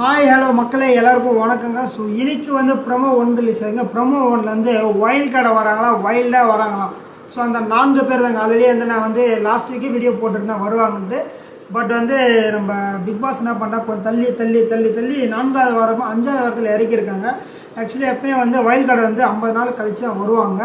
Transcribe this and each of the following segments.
Hi hello மக்களே எல்லாருக்கும் வணக்கங்க. ஸோ இன்னைக்கு வந்து ப்ரமோ ஒன் ரிலீஸ் ஆகுங்க ப்ரமோ ஒன்லேருந்து வைல்ட் கார்டை வராங்களா? வைல்டாக வராங்களாம் ஸோ அந்த நான்கு பேர் தாங்க. ஆல்ரெடி வந்து நான் வந்து லாஸ்ட் வீக்கே வீடியோ போட்டிருந்தேன். வருவாங்கன்ட்டு. பட் வந்து நம்ம பிக் பாஸ் என்ன பண்ணால் கொஞ்சம் தள்ளி தள்ளி தள்ளி தள்ளி நான்காவது வாரமாக அஞ்சாவது வாரத்தில் இறக்கியிருக்காங்க. ஆக்சுவலி எப்பயும் வந்து வைல்ட் கார்டு வந்து ஐம்பது நாள் கழிச்சு தான் வருவாங்க.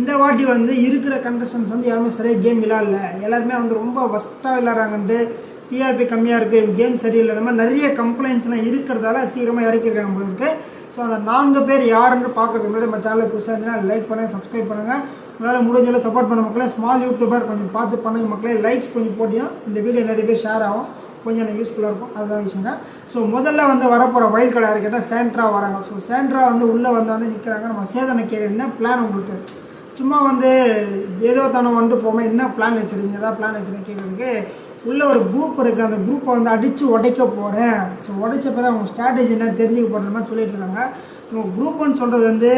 இந்த வாட்டி வந்து இருக்கிற கண்டிஷன்ஸ் வந்து யாருமே சரியாக கேம் விளாடல எல்லாருமே வந்து ரொம்ப ஒஸ்ட்டாக விளாட்றாங்கன்ட்டு டிஆர்பி கம்மியாக இருக்குது கேம் சரியில்லை இந்த மாதிரி நிறைய கம்ப்ளைண்ட்ஸ்லாம் இருக்கிறதால சீக்கிரமாக இறக்கிருக்காங்க உங்களுக்கு. ஸோ அந்த நான்கு பேர் யாருன்னு பார்க்கறதுக்கு முன்னாடி நம்ம சேனலில் புதுசாக இருந்துச்சுன்னா லைக் பண்ணுங்கள் சப்ஸ்கிரைப் பண்ணுங்கள் உங்களால் முடிஞ்சளவு சப்போர்ட் பண்ண மக்களே ஸ்மால் யூடியூபர் கொஞ்சம் பார்த்து பண்ணுங்க மக்களே. லைக்ஸ் கொஞ்சம் போட்டியும் இந்த வீடியோ நிறைய பேர் ஷேர் ஆகும். கொஞ்சம் எனக்கு யூஸ்ஃபுல்லாக இருக்கும். அதுதான் விஷயங்க. ஸோ முதல்ல வந்து வரப்போகிற வைல்ட் கடை கேட்டால் சேண்ட்ரா வராங்க. ஸோ சேண்ட்ரா வந்து உள்ளே வந்தோடனே நிற்கிறாங்க நம்ம சேதனை கேட்க என்ன பிளான் உங்களுக்கு? சும்மா வந்து ஏதோ தானே வந்து போகாமல் என்ன பிளான் வச்சுருக்கீங்க? ஏதாவது பிளான் வச்சுருக்கீங்க கேட்குறதுக்கு? உள்ளே ஒரு குரூப் இருக்குது அந்த குரூப்பை வந்து அடித்து உடைக்க போகிறேன் ஸோ உடைச்ச பிறகு அவங்க ஸ்ட்ராட்டஜி என்ன தெரிஞ்சுக்க போகிற மாதிரி சொல்லிட்டு இருக்காங்க. இவங்க குரூப்புன்னு சொல்கிறது வந்து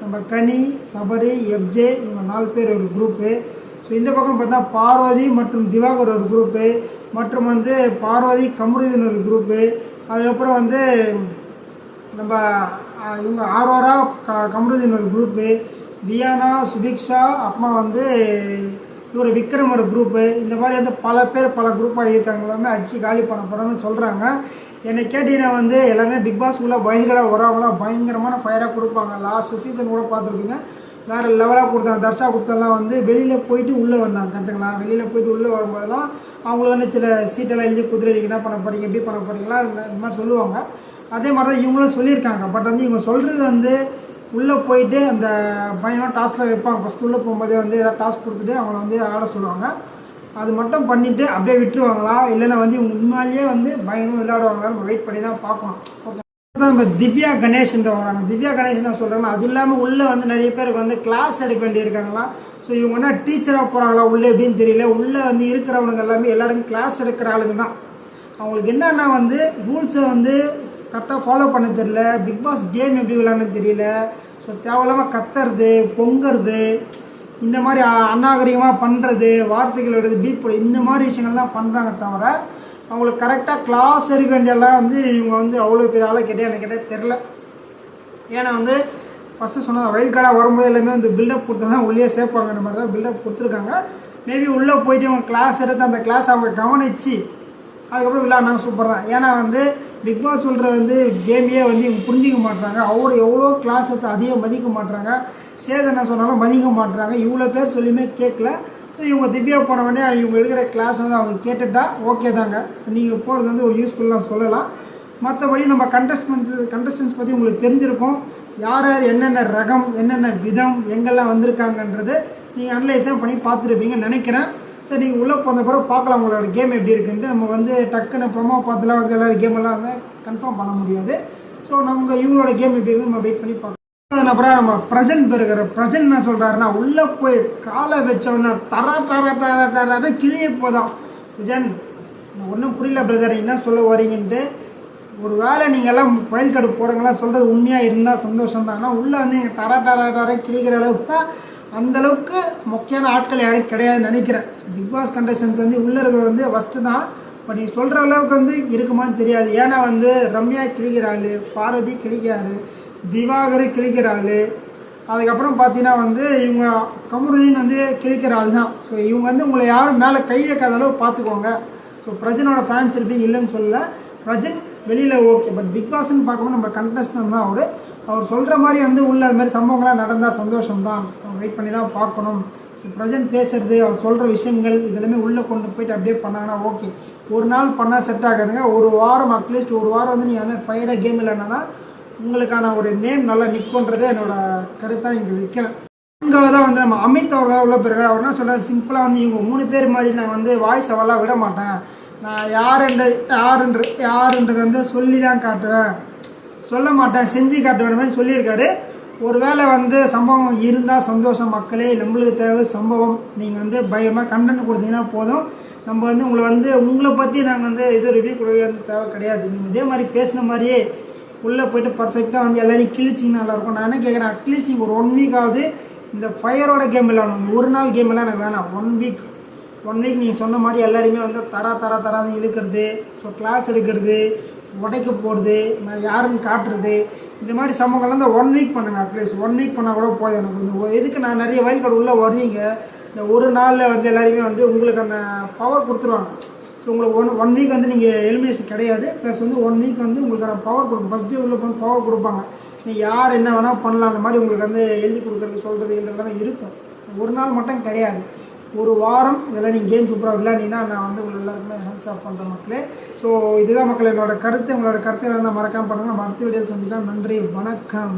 நம்ம கனி சபரி எஃப்ஜே இவங்க நாலு பேர் ஒரு குரூப்பு ஸோ இந்த பக்கம் பார்த்தா பார்வதி மற்றும் திவாகர் ஒரு குரூப்பு மற்றும் வந்து பார்வதி கமருதீன் ஒரு குரூப்பு அதுக்கப்புறம் வந்து நம்ம இவங்க ஆரோரா க கமருதீன் ஒரு குரூப்பு வியானா சுபிக்ஷா அப்புறமா வந்து இவர் விக்ரம் ஒரு குரூப்பு இந்த மாதிரி வந்து பல பேர் பல குரூப்பாக இருக்காங்க எல்லாமே அடித்து காலி பண்ண போகிறோம்னு சொல்கிறாங்க என்னை கேட்டீங்கன்னா வந்து எல்லாமே பிக் பாஸ் உள்ள பயங்கர உறவுலாம் பயங்கரமான ஃபயராக கொடுப்பாங்க. லாஸ்ட் சீசன் கூட பார்த்துருப்பீங்க. வேறு லெவலாக கொடுத்தாங்க. தர்ஷா கொடுத்தெல்லாம் வந்து வெளியில் போயிட்டு உள்ளே வந்தாங்க. கரெக்டுங்களா வெளியில் போயிட்டு உள்ளே வரும்போதெல்லாம் அவங்களுக்கு வந்து சில சீட்டெல்லாம் எழுதி குதிரை என்ன பண்ண போகிறீங்க எப்படி பண்ண போகிறீங்களா இந்த மாதிரி சொல்லுவாங்க. அதே மாதிரி தான் இவங்களும் சொல்லியிருக்காங்க. பட் வந்து இவங்க சொல்கிறது வந்து உள்ளே போயிட்டு அந்த பையனும் டாஸ்கில் வைப்பாங்க ஃபஸ்ட் உள்ளே போகும்போதே வந்து ஏதாவது டாஸ்க் கொடுத்துட்டு அவங்கள வந்து ஆட சொல்லுவாங்க. அது மட்டும் பண்ணிவிட்டு அப்படியே விட்டுருவாங்களா? இல்லைன்னா வந்து இவங்க உண்மையிலேயே வந்து பயங்கரம் விளையாடுவாங்களா நம்ம வெயிட் பண்ணி தான் பார்க்கணும். நம்ம திவ்யா கணேஷ்ன்ற வராங்க திவ்யா கணேஷ் நான் சொல்கிறேன்னா அது இல்லாமல் உள்ளே வந்து நிறைய பேருக்கு வந்து கிளாஸ் எடுக்க வேண்டியிருக்காங்களா? ஸோ இவங்க என்ன டீச்சராக போகிறாங்களா உள்ளே எப்படின்னு தெரியல. உள்ளே வந்து இருக்கிறவங்க எல்லாமே எல்லாருக்கும் கிளாஸ் எடுக்கிற ஆளுங்க தான். அவங்களுக்கு என்னென்னா வந்து ரூல்ஸை வந்து கரெக்டாக ஃபாலோ பண்ண தெரியல. பிக் பாஸ் கேம் எப்படி விளாட்னு தெரியல. ஸோ தேவையில்லாமல் கத்துறது பொங்கிறது இந்த மாதிரி அநாகரிகமாக பண்ணுறது வார்த்தைகள் விடுறது பீப் இந்த மாதிரி விஷயங்கள் தான் பண்ணுறாங்க தவிர அவங்களுக்கு கரெக்டாக கிளாஸ் எடுக்க வேண்டியெல்லாம் வந்து இவங்க வந்து அவ்வளோ பெரிய ஆளாக கேட்டால் எனக்கு கேட்டால் தெரில ஏன்னா வந்து ஃபஸ்ட்டு சொன்ன வயல் கார்டாக வரும்போது எல்லாமே வந்து பில்டப் கொடுத்து தான் உள்ளே சேர்ப்பாங்க மாதிரி தான் பில்டப் கொடுத்துருக்காங்க. மேபி உள்ளே போயிட்டு அவங்க கிளாஸ் எடுத்து அந்த கிளாஸ் அவங்க கவனிச்சு அதுக்கப்புறம் விளையாடினாங்க சூப்பர் தான். ஏன்னா வந்து பிக் பாஸ் சொல்கிற வந்து கேமையே வந்து இவங்க புரிஞ்சிக்க மாட்றாங்க. அவர் எவ்வளோ கிளாஸ் எடுத்து அதிகம் மதிக்க மாட்றாங்க. சேது என்ன சொன்னாலும் மதிக்க மாட்றாங்க. இவ்வளோ பேர் சொல்லியுமே கேட்கல. ஸோ இவங்க திவ்யா போனவொடனே இவங்க எடுக்கிற கிளாஸ் வந்து அவங்க கேட்டுட்டா ஓகே தாங்க. நீங்கள் போகிறது வந்து ஒரு யூஸ்ஃபுல்லாக சொல்லலாம். மற்றபடி நம்ம கண்டஸ்டன்ஸ் கண்டஸ்டன்ஸ் பற்றி உங்களுக்கு தெரிஞ்சிருக்கும். யார் யார் என்னென்ன ரகம் என்னென்ன விதம் எங்கெல்லாம் வந்திருக்காங்கன்றது நீங்கள் அனலைஸ் தான் பண்ணி பார்த்துருப்பீங்கன்னு நினைக்கிறேன். சரி நீங்கள் உள்ளே போன பிறகு பார்க்கலாம் உங்களோட கேம் எப்படி இருக்குன்ட்டு. நம்ம வந்து டக்குன்னு ப்ரொமோ பார்த்துலாம் வந்து எல்லாரும் கேமெல்லாம் வந்து கன்ஃபார்ம் பண்ண முடியாது. ஸோ நம்ம இவங்களோட கேம் எப்படி இருக்குன்னு நம்ம வெயிட் பண்ணி பார்க்கலாம். அதன் அப்புறம் நம்ம பிரசன்ட் பெருகிற பிரசன்ட் என்ன சொல்கிறாருன்னா உள்ளே போய் காலை வச்சோன்னா தர தர தர தர கிளிய போதான். விஜன் ஒன்றும் புரியல பிரதர் என்ன சொல்ல வரீங்கன்ட்டு. ஒரு வேளை நீங்கள் எல்லாம் வயல் கார்டு சொல்கிறது உண்மையாக இருந்தால் சந்தோஷம் தான் ஆனால் உள்ளே வந்து நீங்கள் தர தர தர கிழிக்கிற அளவுக்கு தான் அந்த அளவுக்கு முக்கியமான ஆட்கள் யாரும் கிடையாதுன்னு நினைக்கிறேன். பிக் பாஸ் கண்டஸ்டன்ஸ் வந்து உள்ளே இருக்கிற வந்து ஃபஸ்ட்டு தான். பட் நீ சொல்கிற அளவுக்கு வந்து இருக்குமான்னு தெரியாது. ஏன்னா வந்து ரம்யா கிழிக்கிறாள் பார்வதி கிழிக்கிறாரு திவாகர் கிழிக்கிறாள். அதுக்கப்புறம் பார்த்தீங்கன்னா வந்து இவங்க கமருதீன் வந்து கிழிக்கிற ஆள் தான். ஸோ இவங்க வந்து உங்களை யாரும் மேலே கை வைக்காத அளவு பார்த்துக்கோங்க ஸோ பிரஜனோட ஃபேன்ஸ் இருப்பீங்க இல்லைன்னு சொல்லலை. பிரஜன் வெளியில் ஓகே பட் பிக் பாஸ்ன்னு பார்க்கும்போது நம்ம கண்டஸ்டன் தான் அவர். அவர் சொல்கிற மாதிரி வந்து உள்ள அது மாதிரி சம்பவங்கள்லாம் நடந்தால் சந்தோஷம் தான் வெயிட் பண்ணி தான் பார்க்கணும். ப்ரெசென்ட் பேசுறது அவர் சொல்கிற விஷயங்கள் இதெல்லாமே உள்ளே கொண்டு போயிட்டு அப்படியே பண்ணாங்கன்னா ஓகே ஒரு நாள் பண்ணால் செட் ஆகாதுங்க. ஒரு வாரம் அட்லீஸ்ட் ஒரு வாரம் வந்து நீங்கள் வந்து ஃபயராக கேம் இல்லைன்னா உங்களுக்கான ஒரு நேம் நல்லா நிற்கும்ன்றதே என்னோடய கருத்தாக இங்கே வைக்கிறேன். தான் வந்து நம்ம அமித் அவர்கள் உள்ள பிறகு அவர் என்ன சொல்கிறார் சிம்பிளாக வந்து இவங்க மூணு பேர் மாதிரி நான் வந்து வாய்ஸ் அவெல்லாம் விட மாட்டேன். நான் யாருன்ற யாருன்ற யாருன்றது வந்து சொல்லி தான் காட்டுவேன். சொல்ல மாட்டேன் செஞ்சு காட்டுவேன் மாதிரி சொல்லியிருக்காரு. ஒருவேளை வந்து சம்பவம் இருந்தால் சந்தோஷம் மக்களே நம்மளுக்கு தேவை சம்பவம். நீங்கள் வந்து பயமாக கண்டென்ட் கொடுத்தீங்கன்னா போதும். நம்ம வந்து உங்களை வந்து உங்களை பற்றி நாங்கள் வந்து எதுவும் ரிவ்யூ கொடுக்க தேவை கிடையாது. நீங்கள் இதே மாதிரி பேசின மாதிரியே உள்ளே போயிட்டு பர்ஃபெக்டாக வந்து எல்லாரையும் கிழிச்சிங்கன்னா நல்லாயிருக்கும். நான் என்ன கேட்குறேன் அட்லீஸ்ட் நீங்கள் ஒரு ஒன் வீக் ஆகுது. இந்த ஃபயரோட கேம் விளாடணும் ஒரு நாள் கேம் எல்லாம் எனக்கு வேணாம். ஒன் வீக் ஒன் வீக் நீங்கள் சொன்ன மாதிரி எல்லாருமே வந்து தரா தரா தராது இழுக்கிறது. ஸோ கிளாஸ் எடுக்கிறது. உடைக்க போகிறது நான் யாருன்னு காட்டுறது இந்த மாதிரி சம்பவங்கள்லாம் இந்த ஒன் வீக் பண்ணுங்க அட்லீஸ்ட் ஒன் வீக் பண்ணால் கூட போதும் எனக்கு எதுக்கு நான் நிறைய வயல் கார்டு உள்ளே வருவீங்க இந்த ஒரு நாளில் வந்து எல்லாருமே வந்து உங்களுக்கு அந்த பவர் கொடுத்துருவாங்க. ஸோ உங்களுக்கு ஒன் ஒன் வீக் வந்து நீங்கள் எலிமினேஷன் கிடையாது. ப்ளஸ் வந்து ஒன் வீக் வந்து உங்களுக்கான பவர் கொடுக்கும் ஃபஸ்ட் டே உள்ள போய் பவர் கொடுப்பாங்க. நீங்கள் யார் என்ன வேணால் பண்ணலாம். அந்த மாதிரி உங்களுக்கு வந்து எழுதி கொடுக்குறது சொல்கிறது இதெல்லாம் இருக்கும். ஒரு நாள் மட்டும் கிடையாது. ஒரு வாரம் இதெல்லாம் நீங்கள் கேம் சூப்பராக விளையாடினா நான் வந்து உங்களுக்கு எல்லாருக்குமே ஹேண்ட்ஸ் ஆஃப் பண்ணுறேன் மக்களே. ஸோ இதுதான் மக்கள் என்னோட கருத்து. உங்களோட கருத்து இருந்தால் மறக்காம பண்ணுங்கள் நம்ம வீடியோ சந்திக்கலாம் நன்றி. வணக்கம்.